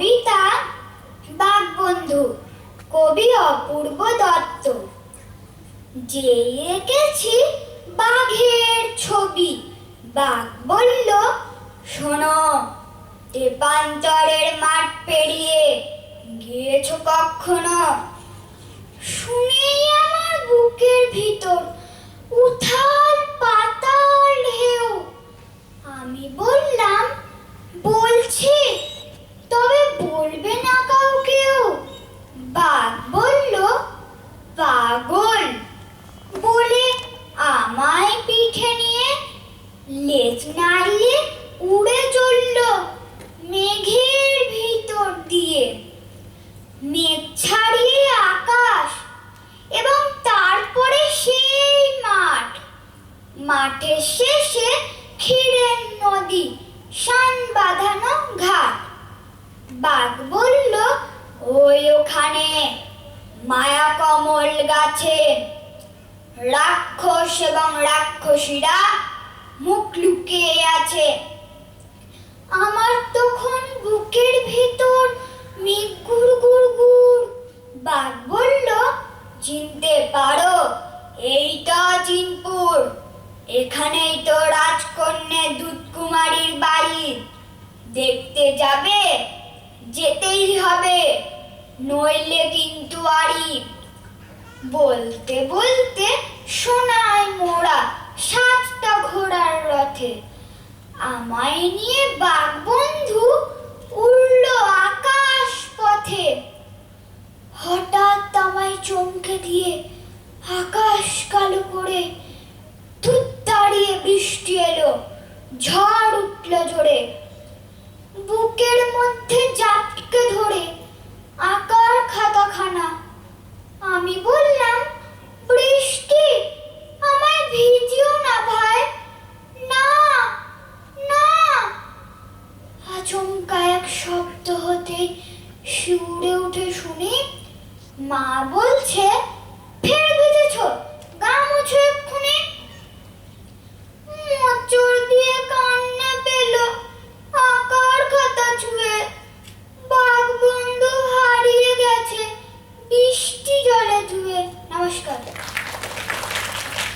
কবিতা বাঘবন্ধু কবি অপূর্ব দত্ত। যে এঁকেছি বাঘের ছবি, বাঘ বলল, শোনো তেপান্তরের মাঠ পেরিয়ে গিয়েছো কখনো? শুনেই আমার বুকের ভিতর উথাল পিঠে নিয়ে লেজ নাড়িয়ে উড়ে চলল মেঘের ভিতর দিয়ে। মেঘ ছাড়িয়ে আকাশ এবং তারপরে সেই মাঠ। মাঠের শেষে ক্ষীরের নদী শান বাঁধানো ঘাট। বাঘ বলল, ওই ওখানে মায়া কমল গাছে রাক্ষস এবং রাক্ষসীরা মুখ লুকিয়ে আছে। আমার তখন বুকের ভিতর মেঘ গুড় গুড় গুড় বাঘ বলল, চিনতে পারো, এইটা চিনপুর এখানেই তো রাজকন্যা দুধকুমারীর বাড়ি। দেখতে যাবে, যেতেই হবে। নইলে কিন্তু আরি বলতে বলতে সোনায় মোড়া সাতটা ঘোড়ার রথে। আমায় নিয়ে বাঘ বন্ধু উড়ল আকাশ পথে। হঠাৎ আমায় চমকে দিয়ে আকাশ কালো করে ধুত দাঁড়িয়ে বৃষ্টি এলো, ঝড় উঠল জোরে। আচমকা এক শব্দ হতে শিউরে উঠে শুনি মা বলছে